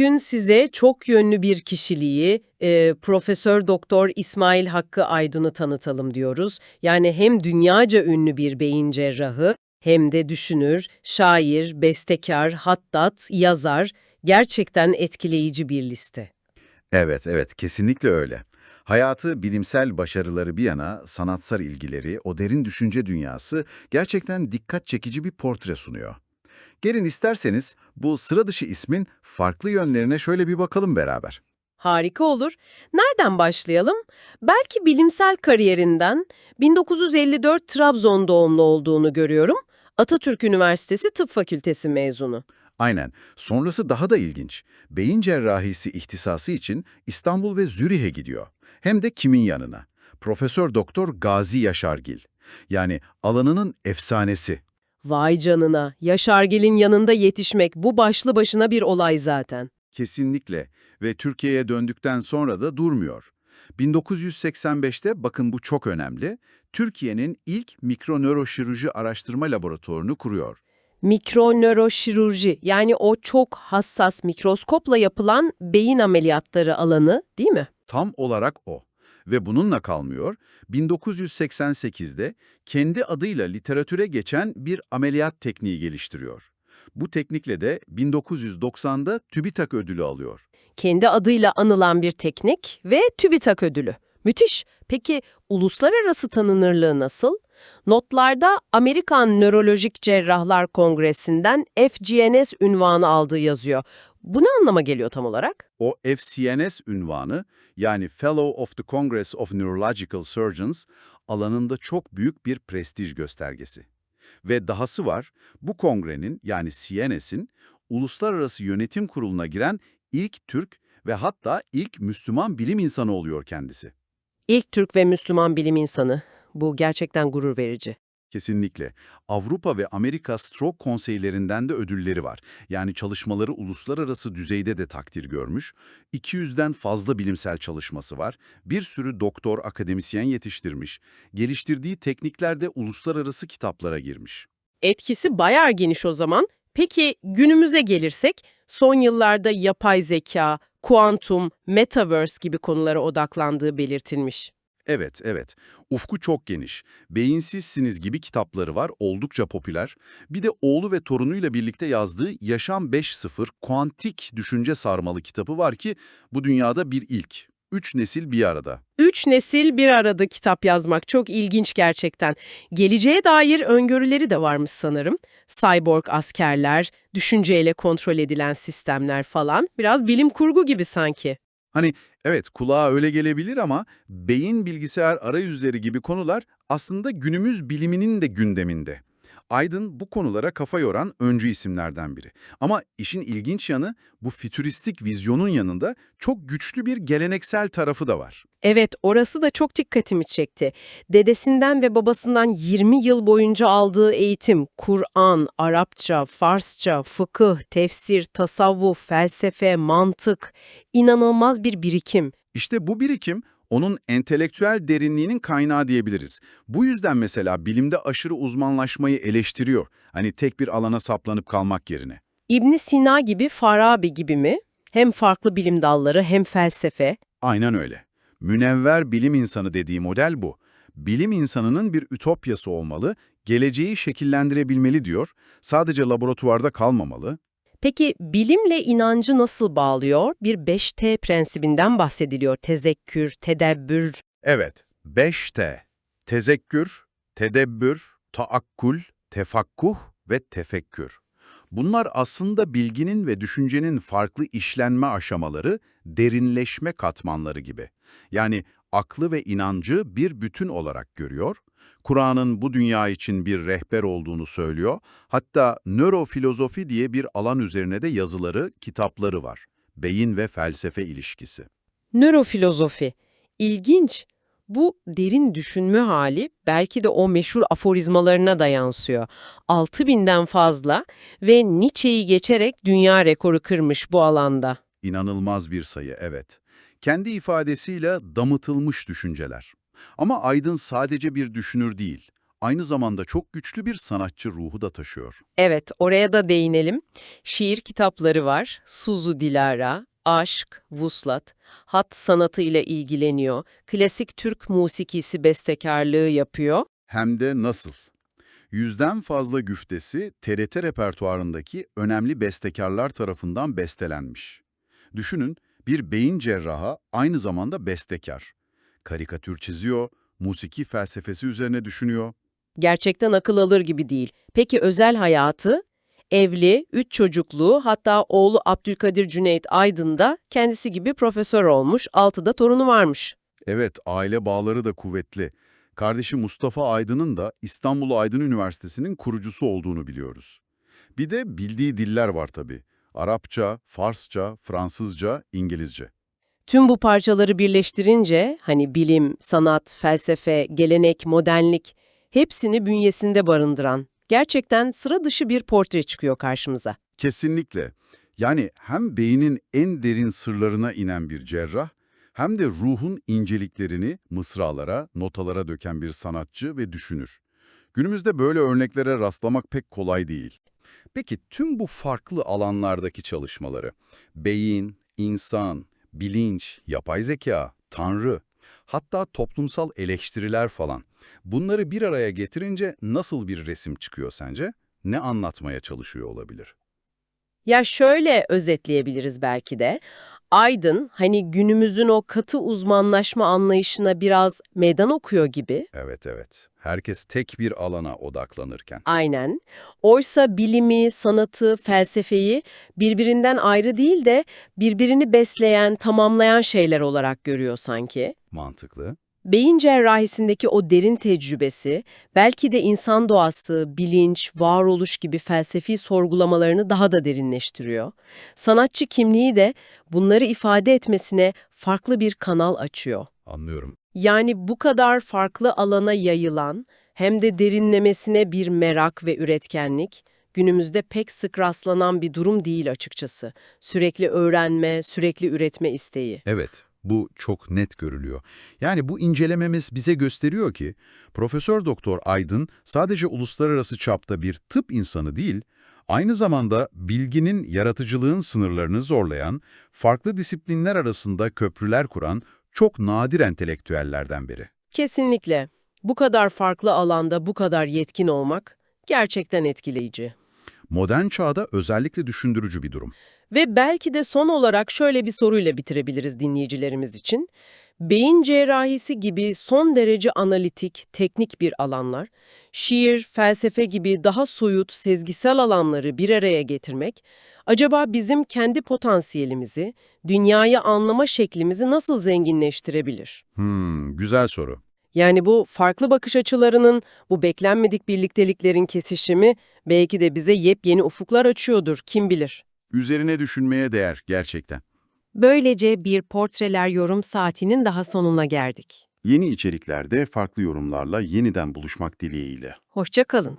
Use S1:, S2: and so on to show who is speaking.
S1: Bugün size çok yönlü bir kişiliği, e, Profesör Doktor İsmail Hakkı Aydın'ı tanıtalım diyoruz. Yani hem dünyaca ünlü bir beyin cerrahı, hem de düşünür, şair, bestekar, hattat, yazar, gerçekten etkileyici bir liste.
S2: Evet, evet, kesinlikle öyle. Hayatı, bilimsel başarıları bir yana, sanatsal ilgileri, o derin düşünce dünyası gerçekten dikkat çekici bir portre sunuyor. Gelin isterseniz bu sıra dışı ismin farklı yönlerine şöyle bir bakalım beraber.
S1: Harika olur. Nereden başlayalım? Belki bilimsel kariyerinden 1954 Trabzon doğumlu olduğunu görüyorum. Atatürk Üniversitesi Tıp Fakültesi mezunu.
S2: Aynen. Sonrası daha da ilginç. Beyin cerrahisi ihtisası için İstanbul ve Zürih'e gidiyor. Hem de kimin yanına? Profesör Doktor Gazi Yaşargil. Yani alanının efsanesi.
S1: Vay canına, Yaşargil'in yanında yetişmek bu başlı başına bir olay zaten.
S2: Kesinlikle ve Türkiye'ye döndükten sonra da durmuyor. 1985'te bakın bu çok önemli. Türkiye'nin ilk mikronöroşirurji araştırma laboratuvarını kuruyor.
S1: Mikronöroşirurji yani o çok hassas mikroskopla yapılan beyin ameliyatları alanı değil mi?
S2: Tam olarak o. Ve bununla kalmıyor, 1988'de kendi adıyla literatüre geçen bir ameliyat tekniği geliştiriyor. Bu teknikle de 1990'da TÜBİTAK ödülü alıyor.
S1: Kendi adıyla anılan bir teknik ve TÜBİTAK ödülü. Müthiş. Peki uluslararası tanınırlığı nasıl? Notlarda Amerikan Nörolojik Cerrahlar Kongresi'nden FGNS ünvanı aldığı yazıyor. Bu ne anlama geliyor tam olarak?
S2: O FCNS ünvanı, yani Fellow of the Congress of Neurological Surgeons, alanında çok büyük bir prestij göstergesi. Ve dahası var, bu kongrenin yani CNS'in Uluslararası Yönetim Kurulu'na giren ilk Türk ve hatta ilk Müslüman bilim insanı oluyor kendisi.
S1: İlk Türk ve Müslüman bilim insanı. Bu gerçekten gurur verici.
S2: Kesinlikle. Avrupa ve Amerika Stroke Konseylerinden de ödülleri var. Yani çalışmaları uluslararası düzeyde de takdir görmüş. 200'den fazla bilimsel çalışması var. Bir sürü doktor, akademisyen yetiştirmiş. Geliştirdiği tekniklerde uluslararası kitaplara girmiş.
S1: Etkisi bayağı geniş o zaman. Peki günümüze gelirsek, son yıllarda yapay zeka, kuantum, metaverse gibi konulara odaklandığı belirtilmiş.
S2: Evet, evet. Ufku çok geniş. Beyinsizsiniz gibi kitapları var, oldukça popüler. Bir de oğlu ve torunuyla birlikte yazdığı Yaşam 5.0 Kuantik Düşünce Sarmalı kitabı var ki bu dünyada bir ilk. Üç nesil bir arada.
S1: Üç nesil bir arada kitap yazmak çok ilginç gerçekten. Geleceğe dair öngörüleri de varmış sanırım. Cyborg askerler, düşünceyle kontrol edilen sistemler falan. Biraz bilim kurgu gibi sanki.
S2: Hani evet kulağa öyle gelebilir ama beyin bilgisayar arayüzleri gibi konular aslında günümüz biliminin de gündeminde. Aydın bu konulara kafa yoran öncü isimlerden biri. Ama işin ilginç yanı bu fütüristik vizyonun yanında çok güçlü bir geleneksel tarafı da var.
S1: Evet, orası da çok dikkatimi çekti. Dedesinden ve babasından 20 yıl boyunca aldığı eğitim, Kur'an, Arapça, Farsça, fıkıh, tefsir, tasavvuf, felsefe, mantık, inanılmaz bir birikim.
S2: İşte bu birikim onun entelektüel derinliğinin kaynağı diyebiliriz. Bu yüzden mesela bilimde aşırı uzmanlaşmayı eleştiriyor. Hani tek bir alana saplanıp kalmak yerine.
S1: İbn Sina gibi, Farabi gibi mi? Hem farklı bilim dalları hem felsefe.
S2: Aynen öyle. Münevver bilim insanı dediği model bu. Bilim insanının bir ütopyası olmalı, geleceği şekillendirebilmeli diyor, sadece laboratuvarda kalmamalı.
S1: Peki bilimle inancı nasıl bağlıyor? Bir 5T prensibinden bahsediliyor. Tezekkür, tedebbür.
S2: Evet, 5T. Tezekkür, tedebbür, taakkul, tefakkuh ve tefekkür. Bunlar aslında bilginin ve düşüncenin farklı işlenme aşamaları, derinleşme katmanları gibi. Yani aklı ve inancı bir bütün olarak görüyor, Kur'an'ın bu dünya için bir rehber olduğunu söylüyor, hatta nörofilozofi diye bir alan üzerine de yazıları, kitapları var. Beyin ve felsefe ilişkisi.
S1: Nörofilozofi. İlginç. Bu derin düşünme hali belki de o meşhur aforizmalarına da yansıyor. 6000'den fazla ve Nietzsche'yi geçerek dünya rekoru kırmış bu alanda.
S2: İnanılmaz bir sayı, evet. Kendi ifadesiyle damıtılmış düşünceler. Ama Aydın sadece bir düşünür değil, aynı zamanda çok güçlü bir sanatçı ruhu da taşıyor.
S1: Evet, oraya da değinelim. Şiir kitapları var. Suzu Dilara, aşk, vuslat, hat sanatı ile ilgileniyor. Klasik Türk musikisi bestekarlığı yapıyor.
S2: Hem de nasıl? Yüzden fazla güftesi TRT repertuarındaki önemli bestekarlar tarafından bestelenmiş. Düşünün, bir beyin cerrahı aynı zamanda bestekar. Karikatür çiziyor, musiki felsefesi üzerine düşünüyor.
S1: Gerçekten akıl alır gibi değil. Peki özel hayatı? Evli, üç çocuklu, hatta oğlu Abdülkadir Cüneyt Aydın da kendisi gibi profesör olmuş, altıda torunu varmış.
S2: Evet, aile bağları da kuvvetli. Kardeşi Mustafa Aydın'ın da İstanbul Aydın Üniversitesi'nin kurucusu olduğunu biliyoruz. Bir de bildiği diller var tabii. Arapça, Farsça, Fransızca, İngilizce.
S1: Tüm bu parçaları birleştirince hani bilim, sanat, felsefe, gelenek, modernlik hepsini bünyesinde barındıran gerçekten sıra dışı bir portre çıkıyor karşımıza.
S2: Kesinlikle. Yani hem beynin en derin sırlarına inen bir cerrah, hem de ruhun inceliklerini mısralara, notalara döken bir sanatçı ve düşünür. Günümüzde böyle örneklere rastlamak pek kolay değil. Peki tüm bu farklı alanlardaki çalışmaları, beyin, insan, bilinç, yapay zeka, tanrı, hatta toplumsal eleştiriler falan, bunları bir araya getirince nasıl bir resim çıkıyor sence? Ne anlatmaya çalışıyor olabilir?
S1: Ya şöyle özetleyebiliriz belki de. Aydın hani günümüzün o katı uzmanlaşma anlayışına biraz meydan okuyor gibi.
S2: Evet evet. Herkes tek bir alana odaklanırken.
S1: Aynen. Oysa bilimi, sanatı, felsefeyi birbirinden ayrı değil de birbirini besleyen, tamamlayan şeyler olarak görüyor sanki.
S2: Mantıklı.
S1: Beyin cerrahisindeki o derin tecrübesi, belki de insan doğası, bilinç, varoluş gibi felsefi sorgulamalarını daha da derinleştiriyor. Sanatçı kimliği de bunları ifade etmesine farklı bir kanal açıyor.
S2: Anlıyorum.
S1: Yani bu kadar farklı alana yayılan, hem de derinlemesine bir merak ve üretkenlik, günümüzde pek sık rastlanan bir durum değil açıkçası. Sürekli öğrenme, sürekli üretme isteği.
S2: Evet, bu çok net görülüyor. Yani bu incelememiz bize gösteriyor ki Profesör Doktor Aydın sadece uluslararası çapta bir tıp insanı değil, aynı zamanda bilginin, yaratıcılığın sınırlarını zorlayan, farklı disiplinler arasında köprüler kuran çok nadir entelektüellerden biri.
S1: Kesinlikle. Bu kadar farklı alanda bu kadar yetkin olmak gerçekten etkileyici.
S2: Modern çağda özellikle düşündürücü bir durum.
S1: Ve belki de son olarak şöyle bir soruyla bitirebiliriz dinleyicilerimiz için. Beyin cerrahisi gibi son derece analitik, teknik bir alanlar, şiir, felsefe gibi daha soyut, sezgisel alanları bir araya getirmek, acaba bizim kendi potansiyelimizi, dünyayı anlama şeklimizi nasıl zenginleştirebilir?
S2: Hmm, güzel soru.
S1: Yani bu farklı bakış açılarının, bu beklenmedik birlikteliklerin kesişimi belki de bize yepyeni ufuklar açıyordur, kim bilir.
S2: Üzerine düşünmeye değer gerçekten.
S1: Böylece bir portreler yorum saatinin daha sonuna geldik.
S2: Yeni içeriklerde farklı yorumlarla yeniden buluşmak dileğiyle.
S1: Hoşça kalın.